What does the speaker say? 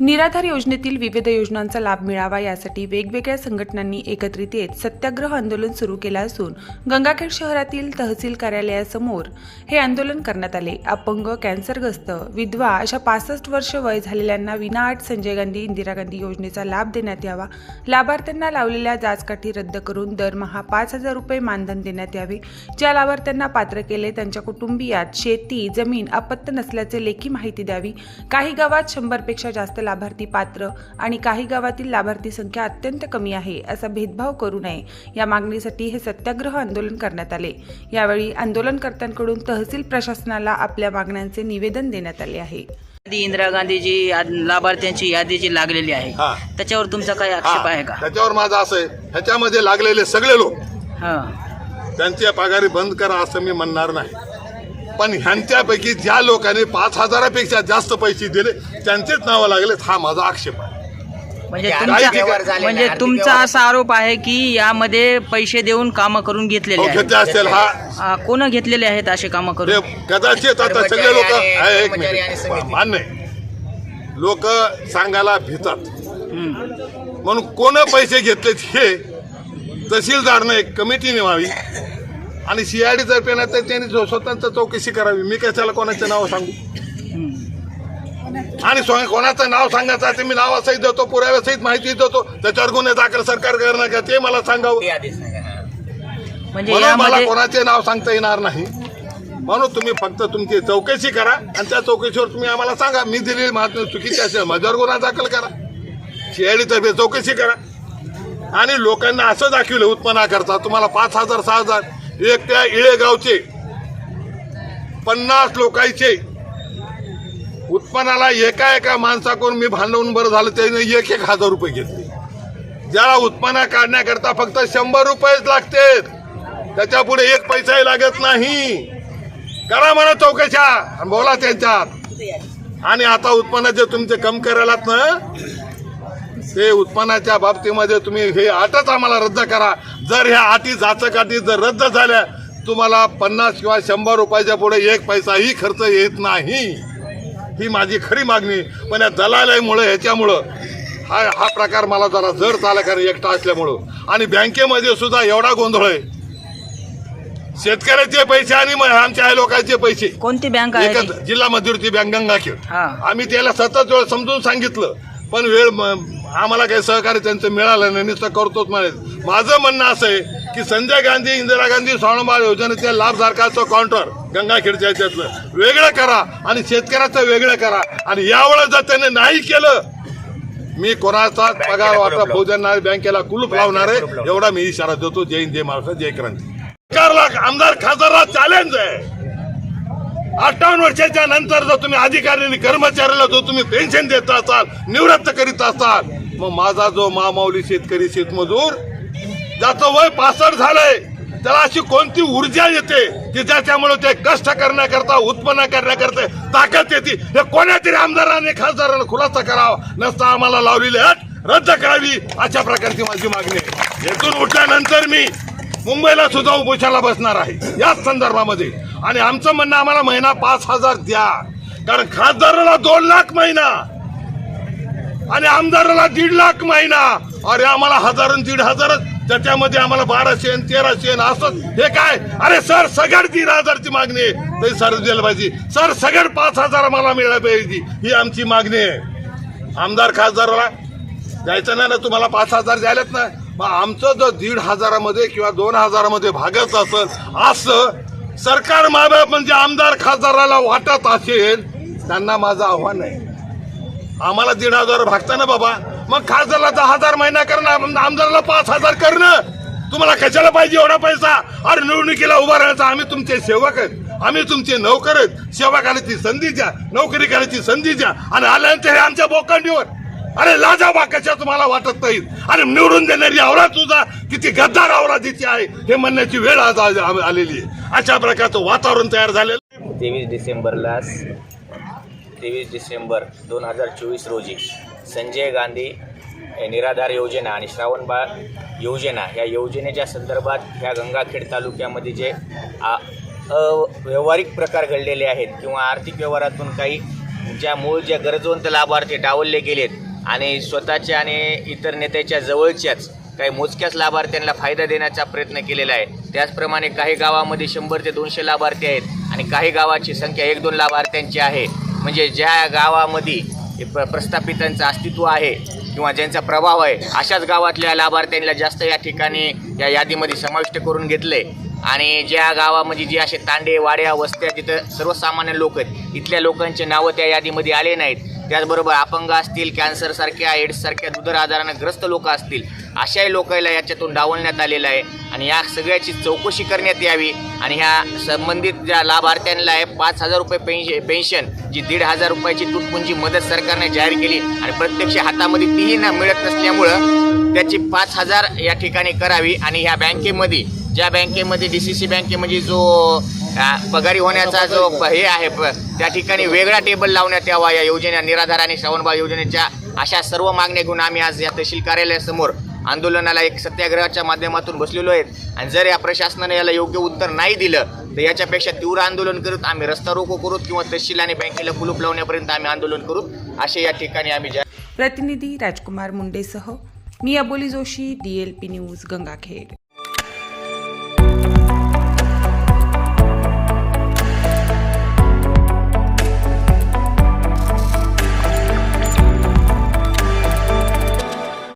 निराधार योजनेतील विविध योजनांचा लाभ मिळावा यासाठी वेगवेगळ्या संघटनांनी एकत्रित येत सत्याग्रह आंदोलन सुरू केलं असून गंगाखेड शहरातील तहसील कार्यालयासमोर हे आंदोलन करण्यात आले. अपंग कॅन्सरग्रस्त विधवा अशा पासष्ट वर्ष वय झालेल्यांना विनाआट संजय गांधी इंदिरा गांधी योजनेचा लाभ देण्यात यावा. लाभार्थ्यांना लावलेल्या जाचकाठी रद्द करून दरमहा पाच हजार रुपये मानधन देण्यात यावे. ज्या लाभार्थ्यांना पात्र केले त्यांच्या कुटुंबियात शेती जमीन अपत्य नसल्याचे लेखी माहिती द्यावी. काही गावात शंभरपेक्षा जास्त लाभार्थी पात्र आणि काही गावातील लाभार्थी संख्या अत्यंत कमी आहे असा भेदभाव करू नये. या मागणीसाठी हे सत्याग्रह आंदोलन करण्यात आले. यावेळी आंदोलनकर्त्यांकडून तहसील प्रशासनाला आपल्या मागण्यांचे निवेदन देण्यात आले आहे. आधी इंदिरा गांधीजी लाभार्थ्यांची यादी जी लागलेली आहे. हा. त्याच्यावर तुमचा काही आक्षेप आहे का? त्याच्यावर माझं असं आहे. ह्याच्यामध्ये लागलेले सगळे लोक. हा. त्यांच्या पगारी बंद करा असं मी म्हणणार नाही. पण ह्यांच्यापैकी ज्या लोकांनी पाच हजारापेक्षा जास्त पैसे दिले त्यांचेच नावं लागलेत हा माझा आक्षेप आहे. म्हणजे तुमचा ठिकाणी म्हणजे तुमचा असा आरोप आहे की यामध्ये पैसे देऊन कामं करून घेतलेले हो, आहेत. घेतले असेल हा. आ, कोण घेतलेले आहेत असे कामं ते करून कदाचित आता सगळे लोक एक मिनिट. मान्य लोक सांगायला भितात. म्हणून कोण पैसे घेतलेत हे तहसीलदारनं एक कमिटी नेमावी आणि सीआयडी तर्फे नाही तर त्यांनी स्व- स्वतंत्र चौकशी करावी. मी कशाला कोणाचं नाव सांगू. आणि कोणाचं नाव सांगायचं ते मी नावासहित देतो पुराव्यासहित माहिती देतो. त्याच्यावर गुन्हे दाखल सरकार करणार का ते मला सांगावं. हा. म्हणजे म्हणून मला कोणाचे नाव सांगता येणार नाही. म्हणून तुम्ही फक्त तुमची चौकशी करा आणि त्या चौकशीवर तुम्ही आम्हाला सांगा. मी दिलेली माहिती चुकीची असेल माझ्यावर गुन्हा दाखल करा. सीआयडी तर्फे चौकशी करा. आणि लोकांना असं दाखवलं उत्पन्नाकरता तुम्हाला पाच हजार सहा हजार. एक त्या इळेगावचे पन्नास लोकांचे उत्पन्नाला एका एका माणसाकडून मी भांडवून बरं झालं त्याने एक एक हजार रुपये घेतले. ज्याला उत्पन्न काढण्याकरता फक्त शंभर रुपयेच लागतात. त्याच्या पुढे एक पैसाही लागत नाही. करा म्हणा चौकशा. बोला त्यांच्यात. आणि आता उत्पन्न जे तुमचे कम करायलात ना ते उत्पन्नाच्या बाबतीमध्ये तुम्ही हे आटच आम्हाला रद्द करा. जर ह्या अटी जाचक अटी जर रद्द झाल्या तुम्हाला पन्नास किंवा शंभर रुपयाच्या पुढे एक पैसाही खर्च येत नाही. ही माझी खरी मागणी. पण या दलालामुळे ह्याच्यामुळं हा हा प्रकार मला जरा जड चालला कारण एकटा असल्यामुळं. आणि बँकेमध्ये सुद्धा एवढा गोंधळ आहे. शेतकऱ्याचे पैसे आणि आमच्या लोकांचे पैसे. कोणती बँक आहे जिल्हा मध्यवर्ती बँक गंगाखेड. आम्ही त्याला सतत वेळ समजून सांगितलं. पण वेळ आम्हाला काही सहकार्य त्यांचं मिळालं नाही नुसतं करतोच म्हणे. माझं म्हणणं असं आहे की संजय गांधी इंदिरा गांधी स्वावलंबन योजनेच्या लाभधारकाचं काउंटर गंगाखेडच्या याच्यातलं वेगळं करा आणि शेतकऱ्याचं वेगळं करा. आणि यावेळेस जर त्याने नाही केलं मी कोणाचा पगार वाटा फौजांना बँकेला कुलूप लावणार आहे एवढा मी इशारा देतो. जय हिंद जय महाराष्ट्र जय क्रांती. सरकारला आमदार खासदारला चॅलेंज आहे. अठ्ठावन्न वर्षाच्या नंतर जर तुम्ही अधिकारी कर्मचाऱ्याला जो तुम्ही पेन्शन देत असाल निवृत्त करीत असाल मग माझा जो मामावली शेतकरी शेतमजूर ज्याचं वय पासष्ट झालंय त्याला अशी कोणती ऊर्जा येते की ज्याच्यामुळे ते कष्ट करण्याकरता उत्पन्न करण्याकरता ताकद येते? हे कोणातरी तरी आमदाराने खासदाराने खुलासा करावा नसता आम्हाला लावलेली अट रद्द करावी अशा प्रकारची माझी मागणी आहे. येथून उठल्यानंतर मी मुंबईला सुद्धा उपोषणाला बसणार आहे. याच संदर्भामध्ये आणि आमचं म्हणणं आम्हाला महिना पाच हजार द्या. कारण खासदाराला दोन लाख महिना. आणि आमदाराला दीड लाख महिना. अरे आम्हाला हजार दीड हजार त्याच्यामध्ये आम्हाला बाराशे आणि तेराशे असं. हे काय? अरे सर सगळ्यात दीड हजारची मागणी आहे. तरी सर द्यायला पाहिजे. सर सगळ्यात पाच हजार आम्हाला मिळायला पाहिजे. ही आमची मागणी आहे. आमदार खासदाराला द्यायचं नाही ना तुम्हाला पाच हजार द्यायलाच ना. मग आमचं जर दीड हजारामध्ये किंवा दोन हजारामध्ये भागत असेल असं सरकार माबाप म्हणजे आमदार खासदाराला वाटत असेल त्यांना माझं आव्हान आहे. आम्हाला दीड हजार भागता ना बाबा. मग खासदारला दहा हजार महिना करणं आमदाराला पाच हजार करणं. तुम्हाला कशाला पाहिजे एवढा पैसा? अरे निवडणुकीला उभा राहायचा आम्ही तुमचे सेवक आहेत. आम्ही तुमचे नोकर आहेत. सेवा करायची संधी द्या नोकरी करायची संधी द्या. आणि आल्यानंतर हे आमच्या बोकांडीवर. अरे लाजा बा कशा तुम्हाला वाटत नाही आणि निवडून देणारी आवरा तुझा किती गद्दार आवराजीची आहे हे म्हणण्याची वेळ आज आलेली आहे अशा प्रकारचं वातावरण तयार झालेलं आहे. तेवीस डिसेंबरला तेवीस डिसेंबर दोन हजार चोवीस रोजी संजय गांधी निराधार योजना आणि श्रावणबाळ योजना या योजनेच्या संदर्भात ह्या गंगाखेड तालुक्यामध्ये जे व्यावहारिक अव्यवहारिक प्रकार घडलेले आहेत किंवा आर्थिक व्यवहारातून काही ज्या मूळ ज्या गरजवंत लाभार्थी डावलले गेलेत आणि स्वतःच्या आणि इतर नेत्याच्या जवळच्याच काही मोजक्याच लाभार्थ्यांना फायदा देण्याचा प्रयत्न केलेला आहे. त्याचप्रमाणे काही गावामध्ये शंभर ते दोनशे लाभार्थी आहेत आणि काही गावाची संख्या एक दोन लाभार्थ्यांची आहे. म्हणजे ज्या गावामध्ये हे प्र प्रस्थापितांचं अस्तित्व आहे किंवा ज्यांचा प्रभाव आहे अशाच गावातल्या लाभार्थ्यांना जास्त या ठिकाणी या यादीमध्ये समाविष्ट करून घेतले. आणि ज्या गावामध्ये जे असे तांडे वाड्या वस्त्या तिथं सर्वसामान्य लोक आहेत इथल्या लोकांचे नावं त्या यादीमध्ये आले नाहीत. त्याचबरोबर अपंग असतील कॅन्सरसारख्या एड्ससारख्या दुधर आजारानं ग्रस्त लोक असतील अशाही लोकांना याच्यातून डावलण्यात आलेलं आहे. आणि या सगळ्याची चौकशी करण्यात यावी. आणि ह्या संबंधित ज्या लाभार्थ्यांना आहे पाच हजार रुपये पेन्शन पेन्शन जी दीड हजार रुपयाची तुटपुंजी मदत सरकारने जाहीर केली. आणि प्रत्यक्ष हातामध्ये तीही न मिळत नसल्यामुळं त्याची पाच हजार या ठिकाणी करावी. आणि ह्या बँकेमध्ये ज्या बँकेमध्ये डी सी सी बँकेमध्ये जो पगारी होण्याचा जो हे आहे त्या ठिकाणी वेगळा टेबल लावण्यात यावा या योजना निराधार आणि श्रवणबाळ योजनेच्या अशा सर्व मागण्या घेऊन आम्ही आज या तहसील कार्यालयासमोर आंदोलनाला एक सत्याग्रहाच्या माध्यमातून बसलेलो आहेत आणि जर या प्रशासनाने याला योग्य उत्तर नाही दिलं तर याच्यापेक्षा तीव्र आंदोलन करत आम्ही रस्ता रोको करू किंवा तहसील आणि बँकेला कुलूप लावण्यापर्यंत आम्ही आंदोलन करू असे या ठिकाणी आम्ही प्रतिनिधी राजकुमार मुंडेसह मी Aboli Joshi D L P news Gangakhed.